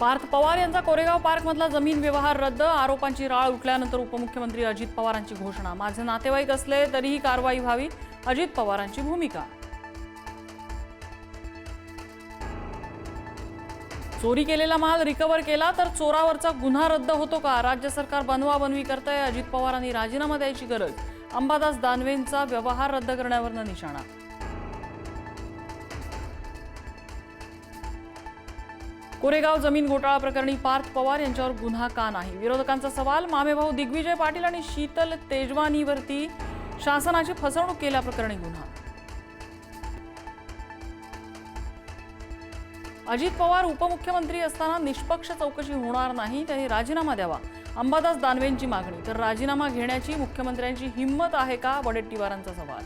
पार्थ पवार यांचा कोरेगाव पार्कमधला जमीन व्यवहार रद्द आरोपांची राळ उठल्यानंतर उपमुख्यमंत्री अजित पवारांची घोषणा. माझे नातेवाईक असले तरीही कारवाई व्हावी अजित पवारांची भूमिका. चोरी केलेला माल रिकव्हर केला तर चोरावरचा गुन्हा रद्द होतो का? राज्य सरकार बनवा बनवी करतंय अजित पवारांनी राजीनामा द्यायची गरज. अंबादास दानवेंचा व्यवहार रद्द करण्यावरनं निशाणा. कोरेगाव जमीन घोटाळा प्रकरणी पार्थ पवार यांच्यावर गुन्हा का नाही? विरोधकांचा सवाल मामेभाऊ दिग्विजय पाटील आणि शीतल तेजवानीवरती शासनाची फसवणूक केल्याप्रकरणी गुन्हा. अजित पवार उपमुख्यमंत्री असताना निष्पक्ष चौकशी होणार नाही त्यांनी राजीनामा द्यावा. अंबादास दानवेंची मागणी तर राजीनामा घेण्याची मुख्यमंत्र्यांची हिंमत आहे का? वडेट्टीवारांचा सवाल.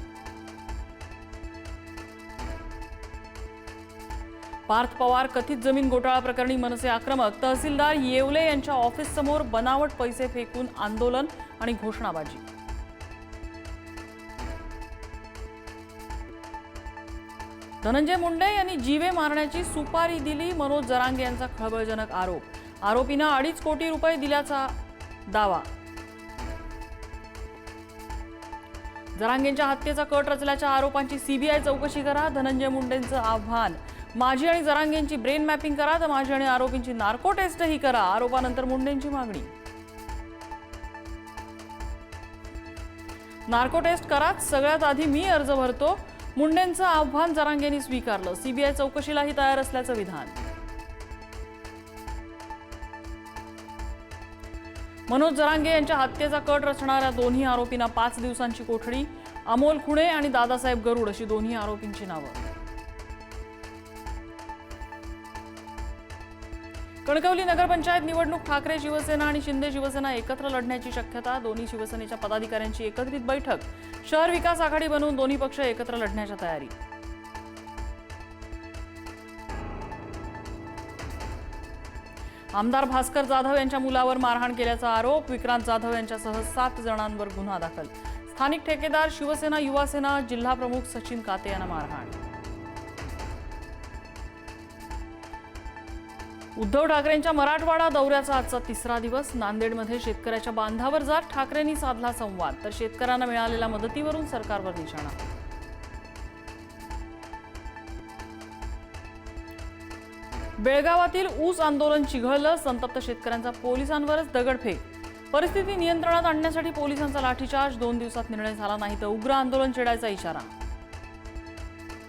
पार्थ पवार कथित जमीन घोटाळा प्रकरणी मनसे आक्रमक. तहसीलदार येवले यांच्या ऑफिस समोर बनावट पैसे फेकून आंदोलन आणि घोषणाबाजी. धनंजय मुंडे यांनी जीवे मारण्याची सुपारी दिली मनोज जरांगे यांचा खळबळजनक आरोप. आरोपीनं अडीच कोटी रुपये दिल्याचा दावा. जरांगेंच्या हत्येचा कट रचल्याच्या आरोपांची सीबीआय चौकशी करा धनंजय मुंडेंचं आव्हान. माझी आणि जरांगेंची ब्रेन मॅपिंग करा तर माझी आणि आरोपींची नार्को टेस्टही करा. आरोपानंतर मुंडेंची मागणी. नार्को टेस्ट कराच सगळ्यात आधी मी अर्ज भरतो. मुंडेंचं आव्हान जरांगेंनी स्वीकारलं. सीबीआय चौकशीलाही तयार असल्याचं विधान. मनोज जरांगे यांच्या हत्येचा कट रचणाऱ्या दोन्ही आरोपींना पाच दिवसांची कोठडी. अमोल खुणे आणि दादासाहेब गरुड अशी दोन्ही आरोपींची नावं. कणकवली नगरपंचायत निवडणूक ठाकरे शिवसेना आणि शिंदे शिवसेना एकत्र लढण्याची शक्यता दोन्ही शिवसेनेच्या पदाधिकाऱ्यांची एकत्रित बैठक शहर विकास आघाडी बनवून दोन्ही पक्ष एकत्र लढण्याच्या तयारी. आमदार भास्कर जाधव यांच्या मुलावर मारहाण केल्याचा आरोप विक्रांत जाधव यांच्यासह सात जणांवर गुन्हा दाखल. स्थानिक ठेकेदार शिवसेना युवासेना जिल्हाप्रमुख सचिन काते यांना मारहाण. उद्धव ठाकरेंच्या मराठवाडा दौऱ्याचा आजचा तिसरा दिवस. नांदेडमध्ये शेतकऱ्याच्या बांधावर जात ठाकरेंनी साधला संवाद. तर शेतकऱ्यांना मिळालेल्या मदतीवरून सरकारवर निशाणा. बेळगावातील ऊस आंदोलन चिघळलं. संतप्त शेतकऱ्यांचा पोलिसांवरच दगडफेक. परिस्थिती नियंत्रणात आणण्यासाठी पोलिसांचा लाठीचार्ज. दोन दिवसात निर्णय झाला नाही तर उग्र आंदोलन छेडायचा इशारा.